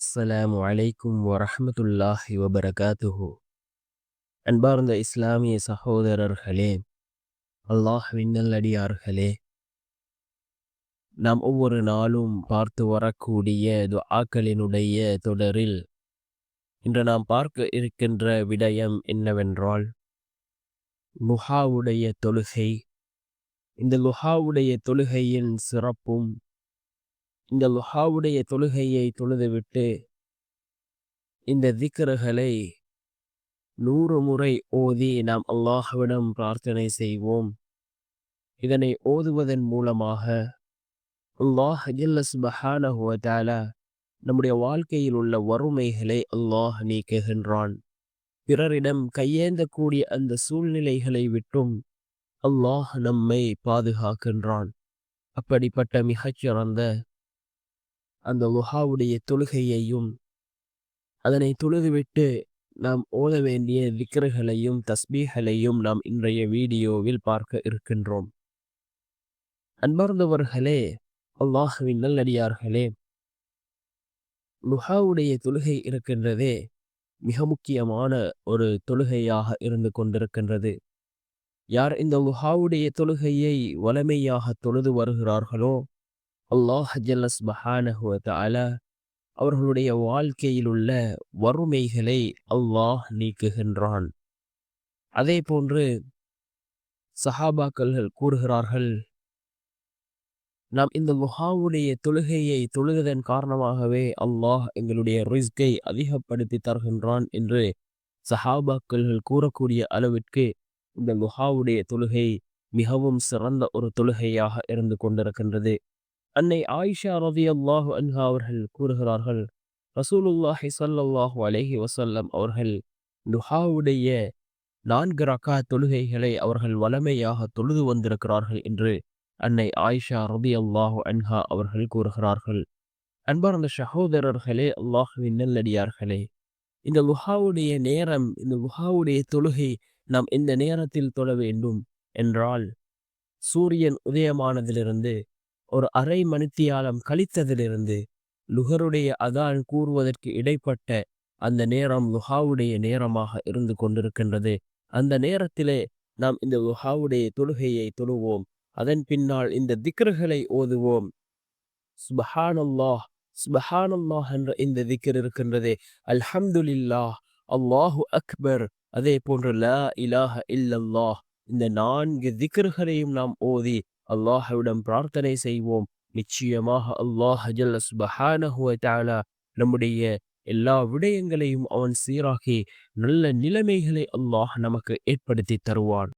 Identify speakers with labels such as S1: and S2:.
S1: அஸ்ஸலாமு அலைக்கும் வரஹ்மத்துல்லாஹி வபரகாத்துஹு அன்பார்ந்த இஸ்லாமிய சகோதரர்களே அல்லாஹ் விண்ணல்லடியார்களே நாம் ஒவ்வொரு நாளும் பார்த்து வரக்கூடிய துஆக்களினுடைய தொடரில் இன்று நாம் பார்க்க இருக்கின்ற விடயம் என்னவென்றால் லுஹாவுடைய தொழுகை இந்த லுஹாவுடைய தொழுகையின் சிறப்பும் இந்த லுஹாவுடைய தொழுகையை தொழுதுவிட்டு இந்த திக்கர்களை நூறு முறை ஓதி நாம் அல்லாஹ்விடம் பிரார்த்தனை செய்வோம். இதனை ஓதுவதன் மூலமாக அல்லாஹ் ஜல்லஸ்பஹானஹு வ நம்முடைய வாழ்க்கையில் உள்ள வறுமைகளை அல்லாஹ் நீக்குகின்றான். பிறரிடம் கையேந்தக்கூடிய அந்த சூழ்நிலைகளை விட்டும் அல்லாஹ் நம்மை பாதுகாக்கின்றான். அப்படிப்பட்ட மிகச்சிறந்த அந்த லுஹாவுடைய தொழுகையையும் அதனை தொழுதுவிட்டு நாம் ஓத வேண்டிய விக்கிரகளையும் தஸ்பீகளையும் நாம் இன்றைய வீடியோவில் பார்க்க இருக்கின்றோம். அன்பார்ந்தவர்களே அல்லாஹுவின் நல்லடியார்களே லுஹாவுடைய தொழுகை இருக்கின்றதே மிக முக்கியமான ஒரு தொழுகையாக இருந்து கொண்டிருக்கின்றது. யார் இந்த லுஹாவுடைய தொழுகையை வளமையாக தொழுது வருகிறார்களோ அல்லாஹ் ஜல்லஸ் பஹானஹுவ அவர்களுடைய வாழ்க்கையில் உள்ள வறுமைகளை அல்லாஹ் நீக்குகின்றான். அதே போன்று சஹாபாக்கள்கள் கூறுகிறார்கள் நாம் இந்த முகாவுடைய தொழுகையை தொழுததன் காரணமாகவே அல்லாஹ் எங்களுடைய ரிஸ்கை அதிகப்படுத்தி தருகின்றான் என்று சஹாபாக்கள்கள் கூறக்கூடிய அளவிற்கு இந்த முகாவுடைய தொழுகை மிகவும் சிறந்த ஒரு தொழுகையாக இருந்து கொண்டிருக்கின்றது. அன்னை ஆயிஷா ரவி அல்லாஹு அன்ஹா அவர்கள் கூறுகிறார்கள் ரசூலுல்லாஹி சல்லாஹு அலேஹி வசல்லம் அவர்கள் நுஹாவுடைய நான்கு ரக்கா தொழுகைகளை அவர்கள் வளமையாக தொழுது வந்திருக்கிறார்கள் என்று அன்னை ஆயிஷா ரதி அல்லாஹு அன்ஹா அவர்கள் கூறுகிறார்கள். அன்பார்ந்த சகோதரர்களே அல்லாஹுவின் நல்லடியார்களே இந்த லுஹாவுடைய நேரம் இந்த லுஹாவுடைய தொழுகை நாம் இந்த நேரத்தில் தொழ வேண்டும் என்றால் சூரியன் உதயமானதிலிருந்து ஒரு அரை மணித்தியாலம் கழித்ததிலிருந்து லுகருடைய அதான் கூறுவதற்கு இடைப்பட்ட அந்த நேரம் லுஹாவுடைய நேரமாக இருந்து கொண்டிருக்கின்றது. அந்த நேரத்திலே நாம் இந்த லுஹாவுடைய தொழுகையை தொழுவோம். அதன் பின்னால் இந்த திக்ருகளை ஓதுவோம். சுபஹானல்லாஹ் சுபஹானல்லாஹ் என்ற இந்த திக்ர் இருக்கின்றது. அல்ஹம்துலில்லாஹ் அல்லாஹு அக்பர் அதே போன்று லா இலாஹ இல்லல்லாஹ். இந்த நான்கு திக்ருகளையும் நாம் ஓதி அல்லாஹவிடம் பிரார்த்தனை செய்வோம். நிச்சயமாக அல்லாஹ் ஜல்ல சுபஹானஹு நம்முடைய எல்லா விடயங்களையும் அவன் சீராக்கி நல்ல நிலைமைகளை அல்லாஹ் நமக்கு ஏற்படுத்தி தருவான்.